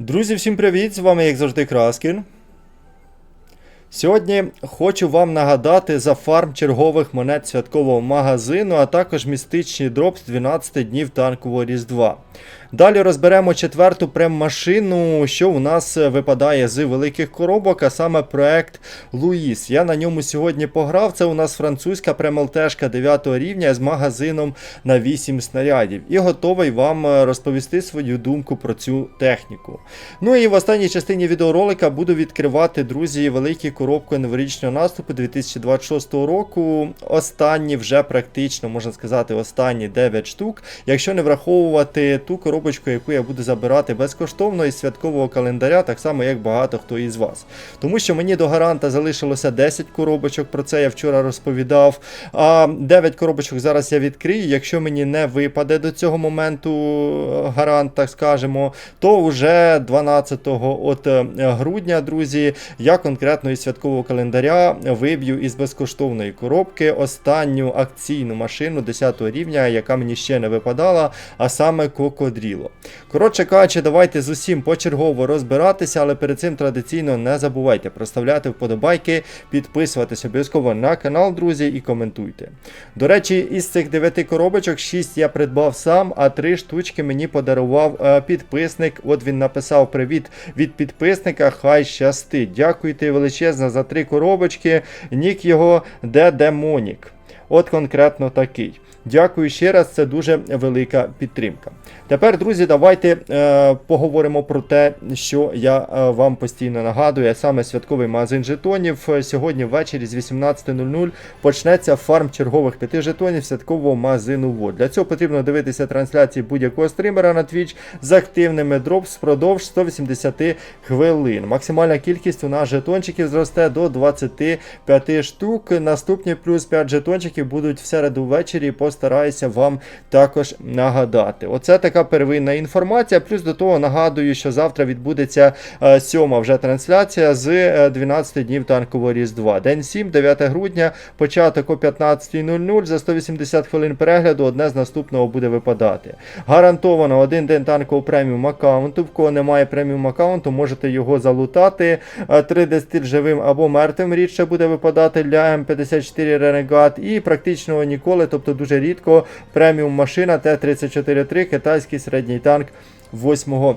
Друзі, всім привіт! З вами, як завжди, Краскін. Сьогодні хочу вам нагадати за фарм чергових монет святкового магазину, а також містичний дроп з 12 днів танкового Різдва. Далі розберемо четверту прем-машину, що у нас випадає з великих коробок, а саме проект Луїс. Я на ньому сьогодні пограв. Це у нас французька прем-ЛТшка 9 рівня з магазином на 8 снарядів. І готовий вам розповісти свою думку про цю техніку. Ну і в останній частині відеоролика буду відкривати, друзі, великі коробки новорічного наступу 2026 року. Останні вже практично, можна сказати, останні 9 штук. Якщо не враховувати ту коробочку, яку я буду забирати безкоштовно із святкового календаря, так само як багато хто із вас. Тому що мені до гаранта залишилося 10 коробочок, про це я вчора розповідав. А 9 коробочок зараз я відкрию. Якщо мені не випаде до цього моменту е, гарант, так скажемо, то вже 12 от е, грудня, друзі, я конкретно із святкового календаря виб'ю із безкоштовної коробки останню акційну машину 10 рівня, яка мені ще не випадала, а саме Кокодріло. Коротше кажучи, давайте з усім почергово розбиратися, але перед цим традиційно не забувайте проставляти вподобайки, підписуватись обов'язково на канал, друзі, і коментуйте. До речі, із цих 9 коробочок 6 я придбав сам, а 3 штучки мені подарував е, підписник. От він написав привіт від підписника. Хай щастить. Дякуйте величезно за 3 коробочки. Нік його Дедемонік. От конкретно такий. Дякую ще раз, це дуже велика підтримка. Тепер, друзі, давайте е, поговоримо про те, що я е, вам постійно нагадую, саме святковий магазин жетонів. Сьогодні ввечері з 18.00 почнеться фарм чергових п'яти жетонів святкового магазину ВОД. Для цього потрібно дивитися трансляції будь-якого стрімера на Twitch з активними дропс впродовж 180 хвилин. Максимальна кількість у нас жетончиків зросте до 25 штук. Наступні плюс 5 жетончиків будуть в середу ввечері. Постараюся вам також нагадати. Оце така первинна інформація. Плюс до того нагадую, що завтра відбудеться е, сьома вже трансляція з е, 12 днів танкового Різдва. День 7, 9 грудня, початок о 15.00 за 180 хвилин перегляду. Одне з наступного буде випадати. Гарантовано один день танкового преміум аккаунту. В кого немає преміум аккаунту, можете його залутати. 3D стиль живим або мертвим рідше буде випадати для М54 Renegade. І практично ніколи, тобто дуже рідко, преміум машина Т-34-3, китайський середній танк 8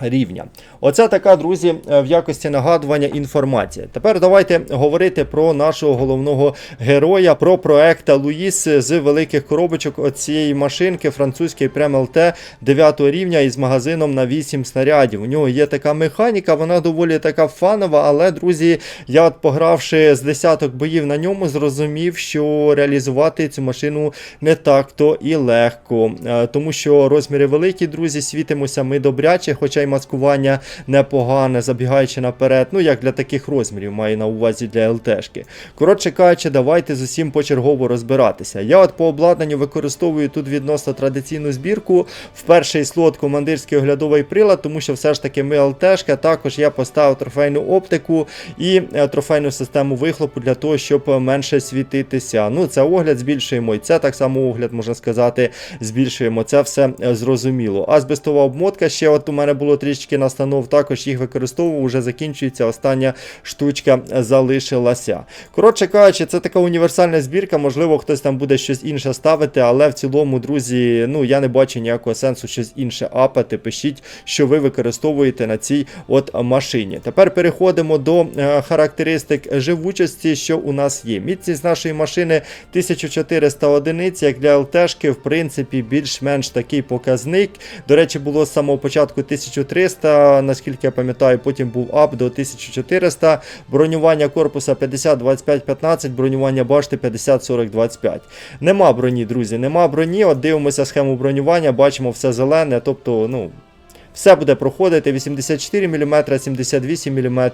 рівня. Оце така, друзі, е, в якості нагадування інформація. Тепер давайте говорити про нашого головного героя, про проект Луїс з великих коробочок оцієї машинки французький Прем ЛТ 9 рівня із магазином на 8 снарядів. У нього є така механіка, вона доволі така фанова, але, друзі, я от погравши з десяток боїв на ньому, зрозумів, що реалізувати цю машину не так-то і легко. Е, Тому що розміри великі, друзі, світимося ми добряче, хоча й маскування непогане, забігаючи наперед. Ну, як для таких розмірів, маю на увазі для ЛТшки. Коротше кажучи, давайте з усім почергово розбиратися. Я от по обладнанню використовую тут відносно традиційну збірку. В перший слот командирський оглядовий прилад, тому що все ж таки ми ЛТшка. Також я поставив трофейну оптику і е, трофейну систему вихлопу для того, щоб менше світитися. Ну, це огляд збільшуємо, і це так само огляд, можна сказати, збільшуємо. Це все е, зрозуміло. Азбестова обмотка ще от у мене було трішки настанов, також їх використовував, вже закінчується. Остання штучка залишилася. Коротше кажучи, це така універсальна збірка. Можливо, хтось там буде щось інше ставити, але в цілому, друзі, ну я не бачу ніякого сенсу щось інше апати. Пишіть, що ви використовуєте на цій от машині. Тепер переходимо до е, характеристик живучості, що у нас є. Міцність нашої машини 1400 одиниць, як для ЛТшки, в принципі, більш-менш такий показник. До речі, було з самого початку 1300, наскільки я пам'ятаю, потім був ап до 1400. Бронювання корпуса 50, 25, 15, бронювання башти 50, 40, 25. Нема броні, друзі, нема броні. От дивимося схему бронювання, бачимо все зелене, тобто, ну. Все буде проходити 84 мм, 78 мм,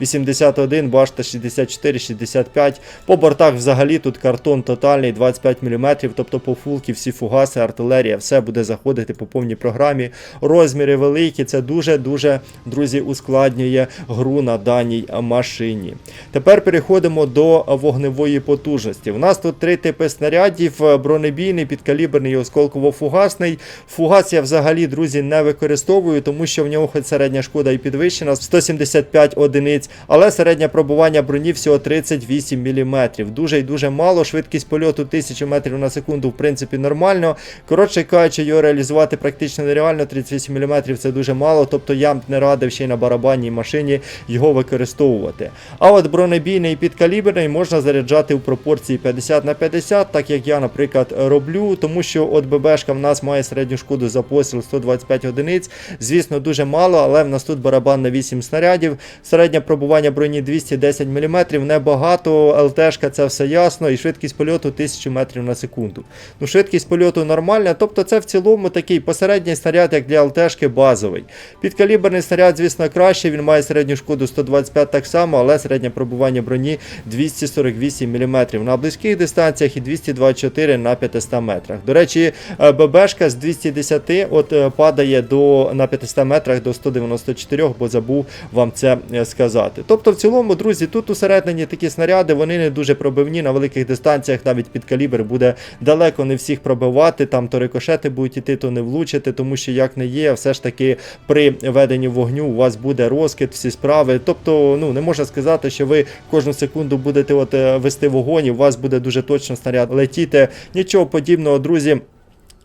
81, башта 64, 65. По бортах взагалі тут картон тотальний 25 мм, тобто по фулки всі фугаси, артилерія, все буде заходити по повній програмі. Розміри великі, це дуже-дуже, друзі, ускладнює гру на даній машині. Тепер переходимо до вогневої потужності. У нас тут три типи снарядів: бронебійний, підкаліберний і осколково-фугасний. Фугас я взагалі, друзі, не використовую використовую, тому що в нього хоч середня шкода і підвищена 175 одиниць, але середнє пробування броні всього 38 мм. Дуже і дуже мало. Швидкість польоту 1000 метрів на секунду, в принципі, нормально. Коротше кажучи, його реалізувати практично нереально. 38 мм це дуже мало, тобто я б не радив ще й на барабанній машині його використовувати. А от бронебійний і підкаліберний можна заряджати у пропорції 50 на 50, так як я, наприклад, роблю, тому що от ББшка в нас має середню шкоду за постріл 125 одиниць. Звісно, дуже мало, але в нас тут барабан на 8 снарядів. Середнє пробування броні 210 мм, небагато. ЛТшка це все ясно, і швидкість польоту 1000 метрів на секунду. Ну, швидкість польоту нормальна, тобто це в цілому такий посередній снаряд, як для ЛТшки, базовий. Підкаліберний снаряд, звісно, краще, він має середню шкоду 125 так само, але середнє пробування броні 248 мм на близьких дистанціях і 224 на 500 метрах. До речі, е, ББшка з 210 от е, падає до на 500 метрах до 194, бо забув вам це е, сказати. Тобто, в цілому, друзі, тут усередині такі снаряди, вони не дуже пробивні на великих дистанціях, навіть під калібр буде далеко не всіх пробивати. Там то рикошети будуть іти, то не влучити, тому що як не є, все ж таки при веденні вогню у вас буде розкид, всі справи. Тобто, ну не можна сказати, що ви кожну секунду будете от е, вести вогонь, і у вас буде дуже точно снаряд летіти. Нічого подібного, друзі.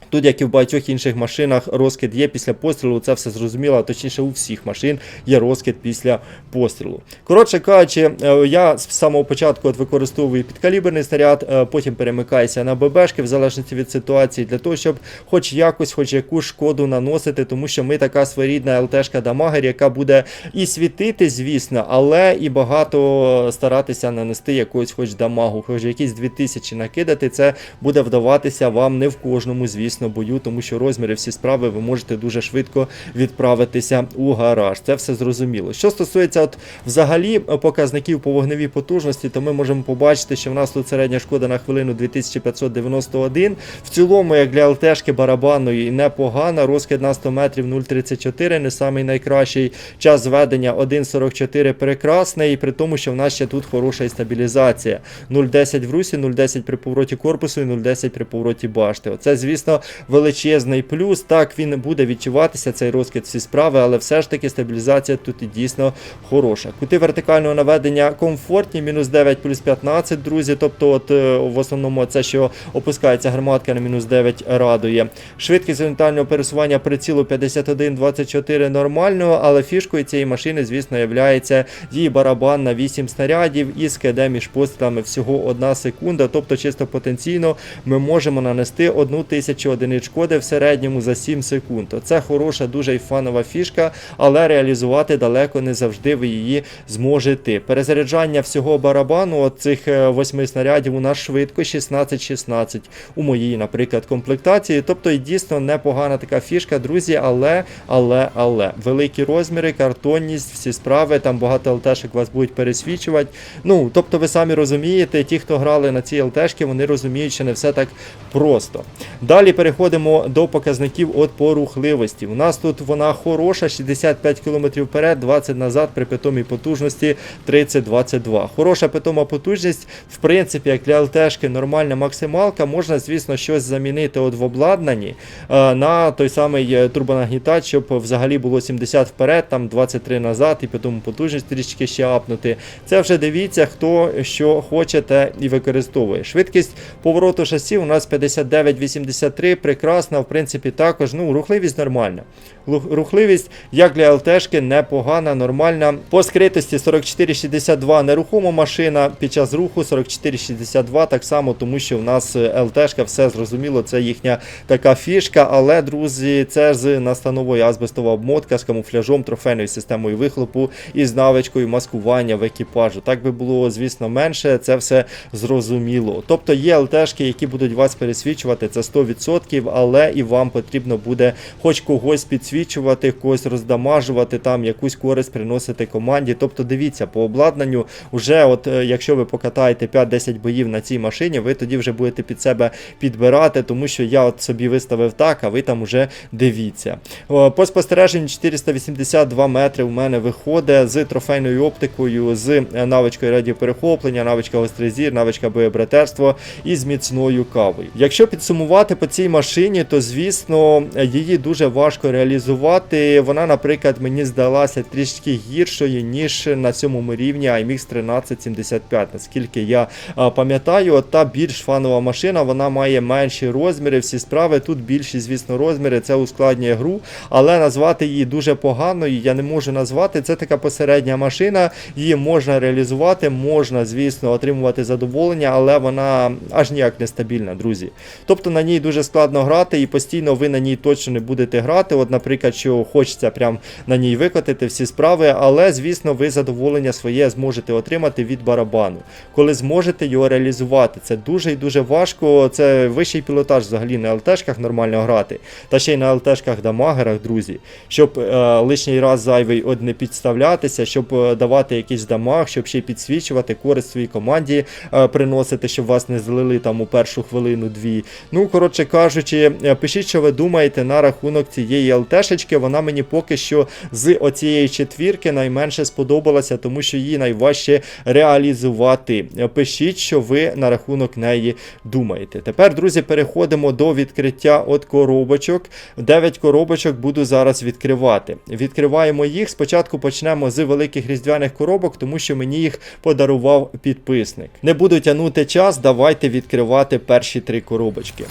Тут, як і в багатьох інших машинах, розкид є після пострілу, це все зрозуміло, точніше у всіх машин є розкид після пострілу. Коротше кажучи, е, я з самого початку от використовую підкаліберний снаряд, е, потім перемикаюся на ББшки, в залежності від ситуації, для того, щоб хоч якось, хоч якусь шкоду наносити, тому що ми така своєрідна ЛТшка дамагер, яка буде і світити, звісно, але і багато старатися нанести якогось хоч дамагу, хоч якісь 2000 накидати, це буде вдаватися вам не в кожному, звісно, бою, тому що розміри всі справи ви можете дуже швидко відправитися у гараж. Це все зрозуміло. Що стосується от взагалі показників по вогневій потужності, то ми можемо побачити, що в нас тут середня шкода на хвилину 2591. В цілому, як для ЛТшки барабанної, непогана. Розкид на 100 метрів 0,34, не самий найкращий. Час зведення 1,44 прекрасний, і при тому, що в нас ще тут хороша і стабілізація. 0,10 в русі, 0,10 при повороті корпусу і 0,10 при повороті башти. Оце, звісно, величезний плюс. Так він буде відчуватися, цей розкид всі справи, але все ж таки стабілізація тут і дійсно хороша. Кути вертикального наведення комфортні, мінус 9 плюс 15, друзі. Тобто, от е, в основному це, що опускається гарматка на мінус 9 радує. Швидкість горизонтального пересування прицілу 51-24 нормально, але фішкою цієї машини, звісно, є її барабан на 8 снарядів і скиде між пострілами всього 1 секунда. Тобто, чисто потенційно ми можемо нанести 1000 одиниць шкоди в середньому за 7 секунд. Це хороша, дуже і фанова фішка, але реалізувати далеко не завжди ви її зможете. Перезаряджання всього барабану от цих 8 снарядів у нас швидко 16-16 у моїй, наприклад, комплектації. Тобто і дійсно непогана така фішка, друзі, але, але, але великі розміри, картонність, всі справи, там багато ЛТшок вас будуть пересвічувати. Ну, тобто, ви самі розумієте, ті, хто грали на ці ЛТшки, вони розуміють, що не все так просто. Далі переходимо до показників от по рухливості. У нас тут вона хороша, 65 км вперед, 20 назад при питомій потужності 30-22. Хороша питома потужність, в принципі, як для ЛТшки нормальна максималка, можна, звісно, щось замінити от в обладнанні е, на той самий е, турбонагнітач, щоб взагалі було 70 вперед, там 23 назад, і питому потужність трішки ще апнути. Це вже дивіться, хто що хочете і використовує. Швидкість повороту шасі у нас 59-83, прекрасна, в принципі, також. Ну, рухливість нормальна. Рухливість, як для ЛТшки, непогана, нормальна. По скритості 44,62 нерухома машина під час руху 44,62 так само, тому що в нас е, ЛТшка, все зрозуміло, це їхня така фішка. Але, друзі, це з настановою азбестова обмотка з камуфляжом, трофейною системою вихлопу і з навичкою маскування в екіпажу. Так би було, звісно, менше, це все зрозуміло. Тобто є ЛТшки, які будуть вас пересвічувати, це 100%, але і вам потрібно буде хоч когось підсвічувати, когось роздамажувати, там якусь користь приносити команді. Тобто дивіться, по обладнанню, вже от е, якщо ви покатаєте 5-10 боїв на цій машині, ви тоді вже будете під себе підбирати, тому що я от собі виставив так, а ви там уже дивіться. По спостереженню 482 метри у мене виходить з трофейною оптикою, з е, навичкою радіоперехоплення, навичка гострий зір, навичка боєбратерство і з міцною кавою. Якщо підсумувати по цій машині, то звісно її дуже важко реалізувати. Вона, наприклад, мені здалася трішки гіршою, ніж на цьому рівні IMX 1375. Наскільки я пам'ятаю, та більш фанова машина, вона має менші розміри, всі справи. Тут більші, звісно, розміри, це ускладнює гру, але назвати її дуже поганою я не можу назвати. Це така посередня машина, її можна реалізувати, можна, звісно, отримувати задоволення, але вона аж ніяк не стабільна, друзі. Тобто на ній дуже складно грати, і постійно ви на ній точно не будете грати. От, наприклад, що хочеться прям на ній викотити всі справи, але, звісно, ви задоволення своє зможете отримати від барабану, коли зможете його реалізувати. Це дуже і дуже важко. Це вищий пілотаж взагалі на ЛТшках нормально грати. Та ще й на ЛТшках дамагерах, друзі, щоб е, лишній раз зайвий от не підставлятися, щоб е, давати якийсь дамаг, щоб ще й підсвічувати користь своїй команді, е, приносити, щоб вас не злили там у першу хвилину-дві. Ну, коротше кажучи, е, пишіть, що ви думаєте на рахунок цієї ЛТшечки. Вона мені поки що з оцієї четвірки найменше сподобалася, тому що її найважче реалізувати. Е, Пишіть, що ви на рахунок неї думаєте. Тепер, друзі, переходимо до відкриття от коробочок. 9 коробочок буду зараз відкривати. Відкриваємо їх. Спочатку почнемо з великих різдвяних коробок, тому що мені їх подарував підписник. Не буду тягнути час, давайте відкривати перші три коробочки.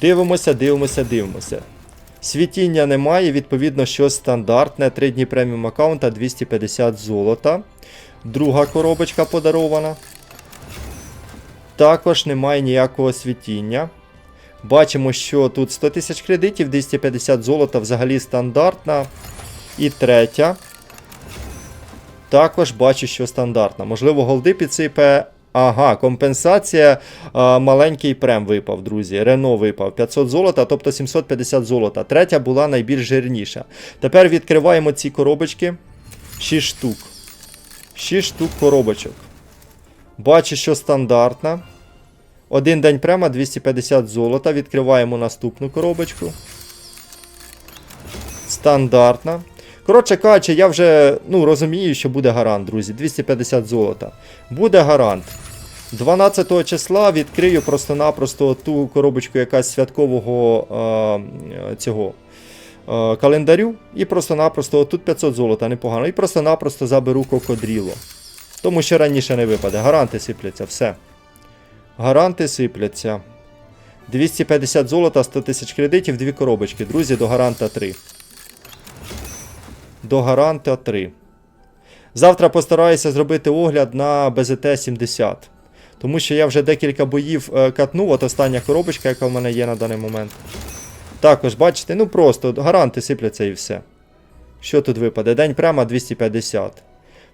Дивимося, дивимося, дивимося. Світіння немає, відповідно, що стандартне. 3 дні преміум аккаунта 250 золота. Друга коробочка подарована. Також немає ніякого світіння. Бачимо, що тут 100 тисяч кредитів, 250 золота взагалі стандартна. І третя. Також бачу, що стандартна. Можливо, голди підсипе. Ага, компенсація. А, маленький прем випав, друзі. Рено випав. 500 золота, тобто 750 золота. Третя була найбільш жирніша. Тепер відкриваємо ці коробочки. 6 штук. 6 штук коробочок. Бачу, що стандартна. Один день према 250 золота. Відкриваємо наступну коробочку. Стандартна. Коротше кажучи, я вже ну, розумію, що буде гарант, друзі. 250 золота. Буде гарант. 12 числа відкрию просто-напросто ту коробочку якась святкового е, цього е, календарю. І просто-напросто тут 500 золота, непогано. І просто-напросто заберу кокодріло. Тому що раніше не випаде. Гаранти сипляться, все. Гаранти сипляться. 250 золота, 100 тисяч кредитів, дві коробочки. Друзі, до гаранта 3. До гаранта 3. Завтра постараюся зробити огляд на БЗТ-70. Тому що я вже декілька боїв е, катнув. От остання коробочка, яка в мене є на даний момент. Також, бачите, ну просто гаранти сипляться і все. Що тут випаде? День прямо 250.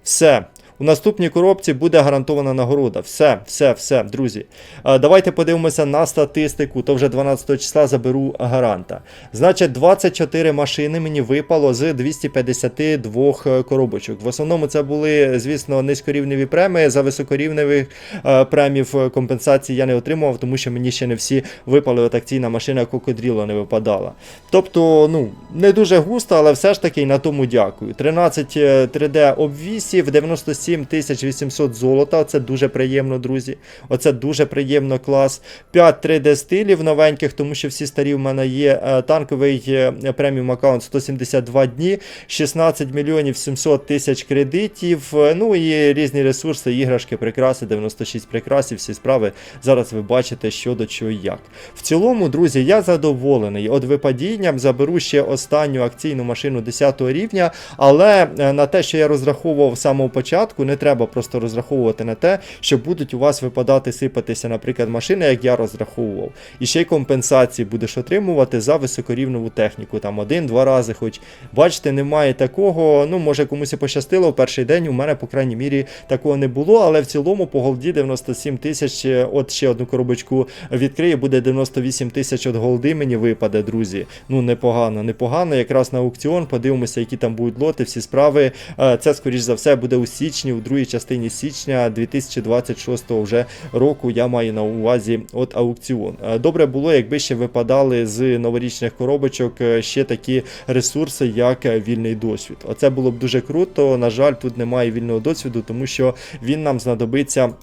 Все. У наступній коробці буде гарантована нагорода. Все, все, все, друзі. Е, Давайте подивимося на статистику. То вже 12 числа заберу гаранта. Значить, 24 машини мені випало з 252 е, коробочок. В основному це були, звісно, низькорівневі премії. За високорівневих е, премів компенсації я не отримував, тому що мені ще не всі випали. От акційна машина Кокодріло не випадала. Тобто, ну, не дуже густо, але все ж таки на тому дякую. 13 е, 3D обвісів, 97 800 золота. Це дуже приємно, друзі. Оце дуже приємно клас. 5 3D стилів новеньких, тому що всі старі в мене є. Е, Танковий е, преміум аккаунт 172 дні, 16 мільйонів 700 тисяч кредитів. е, Ну і різні ресурси, іграшки, прикраси, 96 прикрасів, всі справи. Зараз ви бачите, що до чого і як. В цілому, друзі, я задоволений. От випадінням заберу ще останню акційну машину 10 рівня, але на те, що я розраховував з самого початку, не треба просто розраховувати на те, що будуть у вас випадати, сипатися, наприклад, машини, як я розраховував. І ще й компенсації будеш отримувати за високорівнову техніку, там один-два рази. Хоч бачите, немає такого. Ну, може комусь і пощастило в перший день. У мене, по крайній мірі, такого не було, але в цілому по голді 97 тисяч. От ще одну коробочку відкриє, буде 98 тисяч от голди мені випаде, друзі. Ну, непогано, непогано. Якраз на аукціон подивимося, які там будуть лоти, всі справи. Е, Це, скоріш за все, буде у січні, у другій частині січня 2026 вже року. Я маю на увазі от аукціон. Е, Добре було, якби ще випадали з новорічних коробочок е, ще такі ресурси, як е, вільний досвід. Оце було б дуже круто. На жаль, тут немає вільного досвіду, тому що він нам знадобиться.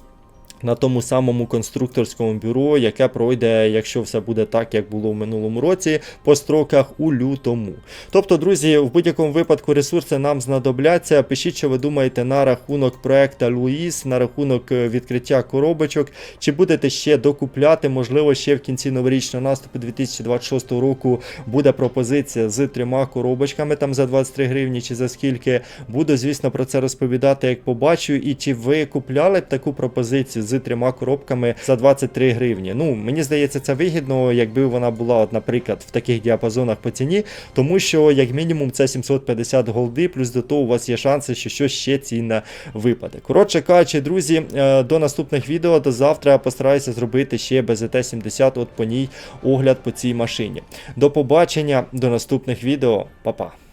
На тому самому конструкторському бюро, яке пройде, якщо все буде так, як було в минулому році, по строках у лютому. Тобто, друзі, в будь-якому випадку ресурси нам знадобляться. Пишіть, що ви думаєте на рахунок проекта Луїс, на рахунок е, відкриття коробочок. Чи будете ще докупляти? Можливо, ще в кінці новорічного наступу 2026 року буде пропозиція з трьома коробочками там за 23 гривні чи за скільки. Буду, звісно, про це розповідати, як побачу. І чи ви купляли б таку пропозицію з трьома коробками за 23 гривні? Ну, мені здається, це вигідно, якби вона була, от, наприклад, в таких діапазонах по ціні, тому що, як мінімум, це 750 голди, плюс до того у вас є шанси, що щось ще цінне випаде. Коротше кажучи, друзі, е, до наступних відео, до завтра я постараюся зробити ще BZT-70, от по ній огляд по цій машині. До побачення, до наступних відео, Па-па.